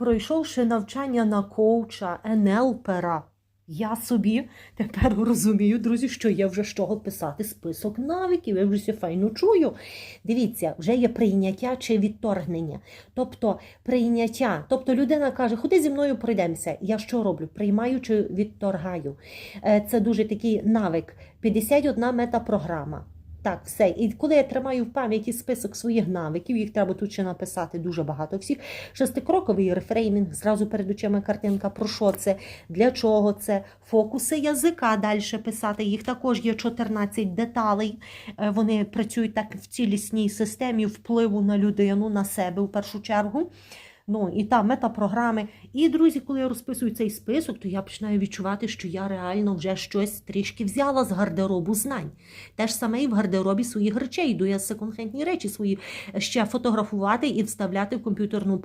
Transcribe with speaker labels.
Speaker 1: пройшовши навчання на коуча, НЛПера, я собі тепер розумію, друзі, що є вже з чого писати список навиків. Я вже все файно чую. Дивіться, вже є прийняття чи відторгнення. Тобто прийняття. Тобто людина каже, ходи зі мною пройдемося. Я що роблю? Приймаю чи відторгаю. Е, Це дуже такий навик. 51 метапрограма. Так, все. І коли я тримаю в пам'яті список своїх навиків, їх треба тут ще написати дуже багато всіх. Шестикроковий рефреймінг, зразу перед очима картинка про що це, для чого це, фокуси язика далі писати. Їх також є 14 деталей. Е, Вони працюють так в цілісній системі впливу на людину, на себе в першу чергу. Ну і та метапрограми. І друзі, коли я розписую цей список, то я починаю відчувати, що я реально вже щось трішки взяла з гардеробу знань. Те ж саме і в гардеробі своїх речей. Йду я секонд-хендні речі свої ще фотографувати і вставляти в комп'ютерну папку.